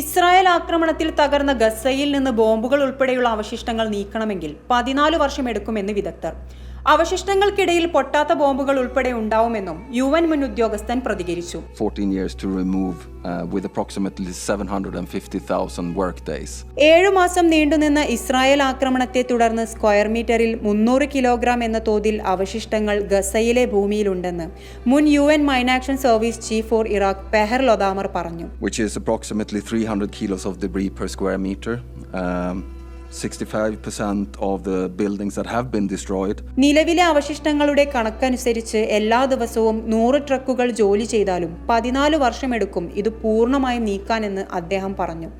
Israel ആക്രമണത്തിൽ തകർന്ന ഗസയിൽ നിന്ന് ബോംബുകൾ ഉൾപ്പെടെയുള്ള അവശിഷ്ടങ്ങൾ നീക്കണമെങ്കിൽ പതിനാല് വർഷം എടുക്കുമെന്ന് വിദഗ്ധർ. അവശിഷ്ടങ്ങൾക്കിടയിൽ പൊട്ടാത്ത ബോംബുകൾ ഉൾപ്പെടെ ഉണ്ടാവുമെന്നും യു എൻ മുൻ ഉദ്യോഗസ്ഥൻ പ്രതികരിച്ചു 14 years to remove uh, with approximately 750,000 workdays. ഏഴു മാസം നീണ്ടുനിന്ന ഇസ്രായേൽ ആക്രമണത്തെ തുടർന്ന് സ്ക്വയർ മീറ്ററിൽ മുന്നൂറ് കിലോഗ്രാം എന്ന തോതിൽ അവശിഷ്ടങ്ങൾ ഗസയിലെ ഭൂമിയിലുണ്ടെന്ന് മുൻ U N mine action service chief for Iraq Pehr Lodhammar പറഞ്ഞു which is approximately 300 kilos of debris per square meter. Um, 65% of the buildings that have been destroyed. നിലവിലെ അവശിഷ്ടങ്ങളുടെ കണക്കനുസരിച്ച് എല്ലാ ദിവസവും നൂറ് ട്രക്കുകൾ ജോലി ചെയ്താലും പതിനാല് വർഷമെടുക്കും ഇത് പൂർണമായും നീക്കാനെന്ന് അദ്ദേഹം പറഞ്ഞു.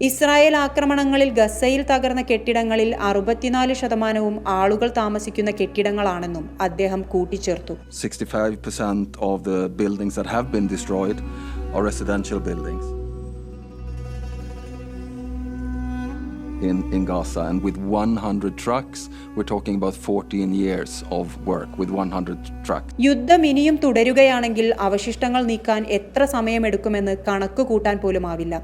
ഇസ്രായേൽ ആക്രമണങ്ങളിൽ ഗസയിൽ തകർന്ന കെട്ടിടങ്ങളിൽ അറുപത്തിനാല് ശതമാനവും ആളുകൾ താമസിക്കുന്ന കെട്ടിടങ്ങളാണെന്നും അദ്ദേഹം കൂട്ടിച്ചേർത്തു. 65% of the buildings that have been destroyed are residential buildings. In, in Gaza. And with 100 trucks, we're talking about 14 years of work with 100 trucks. യുദ്ധം ഇനിയും തുടരുകയാണെങ്കിൽ അവശിഷ്ടങ്ങൾ നീക്കാൻ എത്ര സമയമെടുക്കുമെന്ന് കണക്ക് കൂട്ടാൻ പോലുമാവില്ല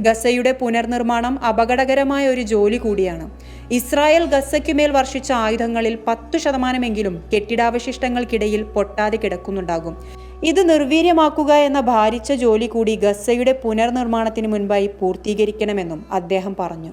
ഗസയുടെ പുനർനിർമ്മാണം അപകടകരമായ ഒരു ജോലി കൂടിയാണ് ഇസ്രായേൽ ഗസയ്ക്കുമേൽ വർഷിച്ച ആയുധങ്ങളിൽ പത്തു ശതമാനമെങ്കിലും കെട്ടിടാവശിഷ്ടങ്ങൾക്കിടയിൽ പൊട്ടാതെ കിടക്കുന്നുണ്ടാകും ഇത് നിർവീര്യമാക്കുക എന്ന ഭാരിച്ച ജോലി കൂടി ഗസയുടെ പുനർനിർമ്മാണത്തിന് മുൻപായി പൂർത്തീകരിക്കണമെന്നും അദ്ദേഹം പറഞ്ഞു